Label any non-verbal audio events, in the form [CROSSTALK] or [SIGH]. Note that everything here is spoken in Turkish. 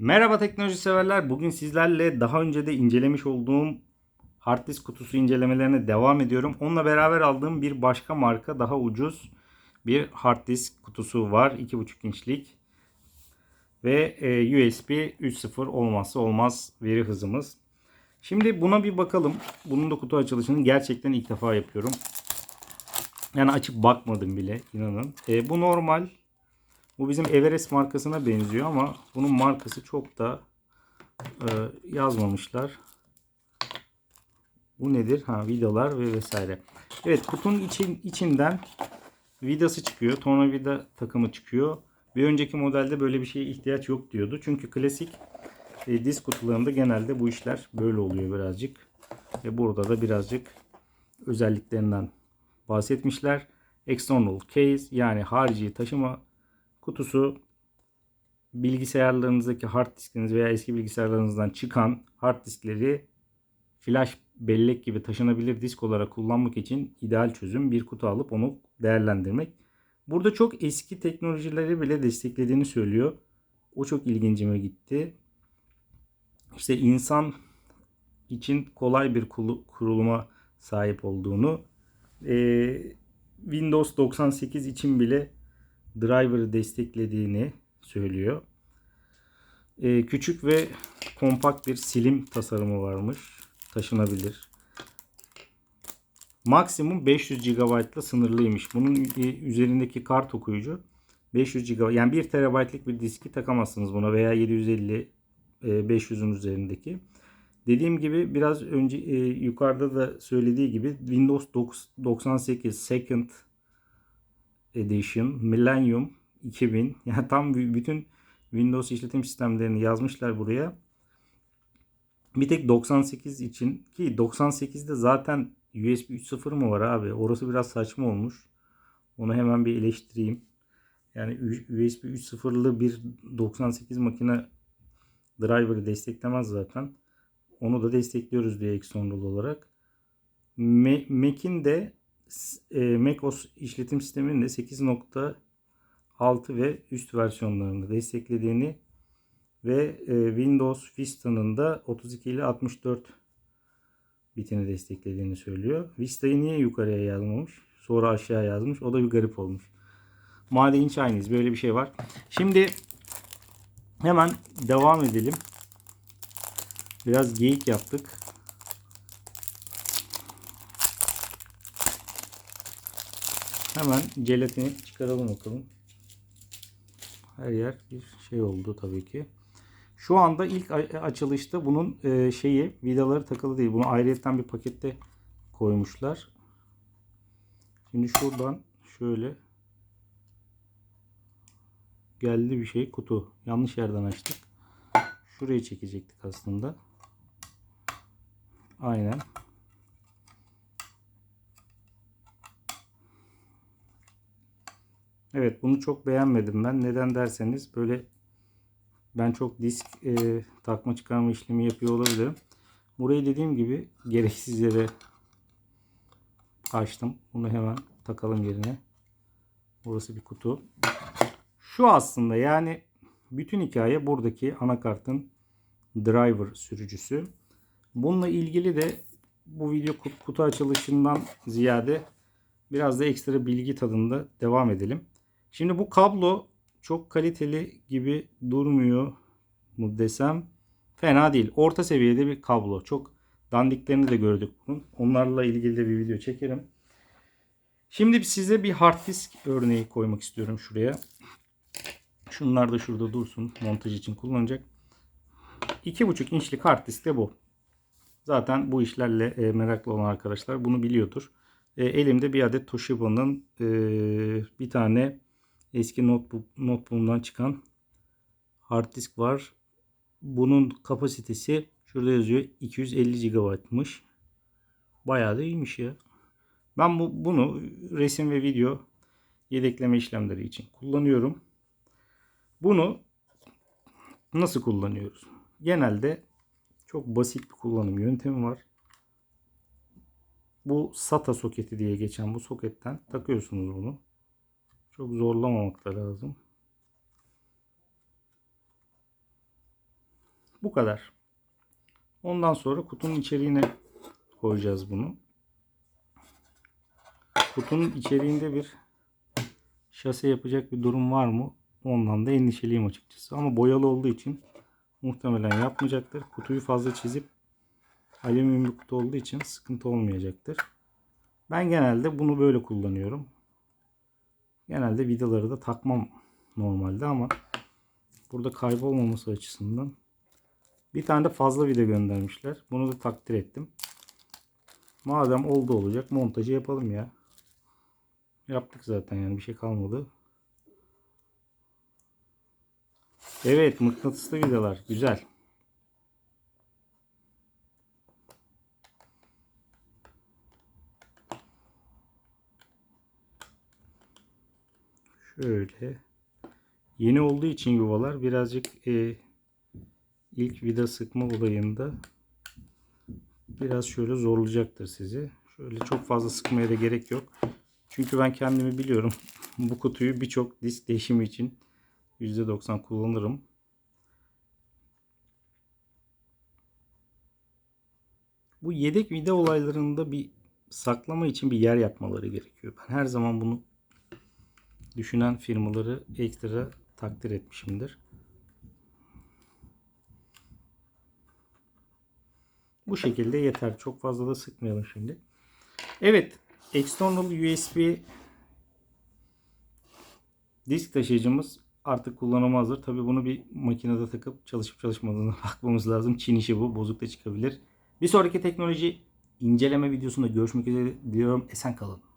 Merhaba teknoloji severler. Bugün sizlerle daha önce de incelemiş olduğum hard disk kutusu incelemelerine devam ediyorum. Onunla beraber aldığım bir başka marka daha ucuz bir hard disk kutusu var. 2.5 inçlik ve e, USB 3.0 olmazsa olmaz veri hızımız. Şimdi buna bir bakalım. Bunun da kutu açılışını gerçekten ilk defa yapıyorum. Yani açıp bakmadım bile inanın. E, bu normal bu bizim Everest markasına benziyor ama bunun markası çok da e, yazmamışlar. Bu nedir? Ha vidalar ve vesaire. Evet kutunun için, içinden vidası çıkıyor. Tornavida takımı çıkıyor. Bir önceki modelde böyle bir şeye ihtiyaç yok diyordu. Çünkü klasik e, disk kutularında genelde bu işler böyle oluyor birazcık. Ve burada da birazcık özelliklerinden bahsetmişler. External case yani harici taşıma kutusu bilgisayarlarınızdaki hard diskiniz veya eski bilgisayarlarınızdan çıkan hard diskleri flash bellek gibi taşınabilir disk olarak kullanmak için ideal çözüm bir kutu alıp onu değerlendirmek. Burada çok eski teknolojileri bile desteklediğini söylüyor. O çok ilgincime gitti. İşte insan için kolay bir kuruluma sahip olduğunu, Windows 98 için bile driver'ı desteklediğini söylüyor. Ee, küçük ve kompakt bir silim tasarımı varmış. Taşınabilir. Maksimum 500 GB'la sınırlıymış. Bunun üzerindeki kart okuyucu 500 GB yani 1 TB'lik bir diski takamazsınız buna veya 750 500'ün üzerindeki. Dediğim gibi biraz önce e, yukarıda da söylediği gibi Windows 98 Second Edition, Millennium 2000. [LAUGHS] Yani tam bütün Windows işletim sistemlerini yazmışlar buraya. Bir tek 98 için ki 98'de zaten USB 3.0 mı var abi? Orası biraz saçma olmuş. Onu hemen bir eleştireyim. Yani USB 3.0'lı bir 98 makine driver'ı desteklemez zaten. Onu da destekliyoruz diye external olarak. Mac'in de e, macOS işletim sisteminin de 8.6 ve üst versiyonlarını desteklediğini ve e, Windows Vista'nın da 32 ile 64 bitini desteklediğini söylüyor. Vista'yı niye yukarıya yazmamış? Sonra aşağı yazmış. O da bir garip olmuş. Made in Chinese böyle bir şey var. Şimdi hemen devam edelim. Biraz geyik yaptık. Hemen jelatini çıkaralım bakalım. Her yer bir şey oldu tabii ki. Şu anda ilk açılışta bunun e, şeyi vidaları takılı değil. Bunu ayrıyetten bir pakette koymuşlar. Şimdi şuradan şöyle geldi bir şey kutu. Yanlış yerden açtık. Şurayı çekecektik aslında. Aynen. Evet bunu çok beğenmedim ben. Neden derseniz böyle ben çok disk e, takma çıkarma işlemi yapıyor olabilirim. Burayı dediğim gibi gereksiz yere açtım. Bunu hemen takalım yerine. Burası bir kutu. Şu aslında yani bütün hikaye buradaki anakartın driver sürücüsü. Bununla ilgili de bu video kutu açılışından ziyade biraz da ekstra bilgi tadında devam edelim. Şimdi bu kablo çok kaliteli gibi durmuyor mu desem fena değil. Orta seviyede bir kablo. Çok dandiklerini de gördük bunun. Onlarla ilgili de bir video çekerim. Şimdi size bir hard disk örneği koymak istiyorum şuraya. Şunlar da şurada dursun. Montaj için kullanacak. 2.5 inçlik hard disk de bu. Zaten bu işlerle e, meraklı olan arkadaşlar bunu biliyordur. E, elimde bir adet Toshiba'nın e, bir tane eski notebook, notebook'umdan çıkan hard disk var. Bunun kapasitesi şurada yazıyor 250 GB'mış. Bayağı da iyiymiş ya. Ben bu, bunu resim ve video yedekleme işlemleri için kullanıyorum. Bunu nasıl kullanıyoruz? Genelde çok basit bir kullanım yöntemi var. Bu SATA soketi diye geçen bu soketten takıyorsunuz bunu. Çok zorlamamak da lazım. Bu kadar. Ondan sonra kutunun içeriğine koyacağız bunu. Kutunun içeriğinde bir şase yapacak bir durum var mı? Ondan da endişeliyim açıkçası. Ama boyalı olduğu için muhtemelen yapmayacaktır. Kutuyu fazla çizip alüminyum bir kutu olduğu için sıkıntı olmayacaktır. Ben genelde bunu böyle kullanıyorum. Genelde vidaları da takmam normalde ama burada kaybolmaması açısından bir tane de fazla vida göndermişler. Bunu da takdir ettim. Madem oldu olacak montajı yapalım ya. Yaptık zaten yani bir şey kalmadı. Evet mıknatıslı vidalar güzel. Şöyle. Yeni olduğu için yuvalar birazcık e, ilk vida sıkma olayında biraz şöyle zorlayacaktır sizi. Şöyle çok fazla sıkmaya da gerek yok. Çünkü ben kendimi biliyorum. [LAUGHS] Bu kutuyu birçok disk değişimi için %90 kullanırım. Bu yedek vida olaylarında bir saklama için bir yer yapmaları gerekiyor. Ben her zaman bunu düşünen firmaları ekstra takdir etmişimdir. Bu şekilde yeter. Çok fazla da sıkmayalım şimdi. Evet. External USB disk taşıyıcımız artık kullanıma hazır. Tabi bunu bir makinede takıp çalışıp çalışmadığına [LAUGHS] bakmamız lazım. Çin işi bu. Bozuk da çıkabilir. Bir sonraki teknoloji inceleme videosunda görüşmek üzere diyorum. Esen kalın.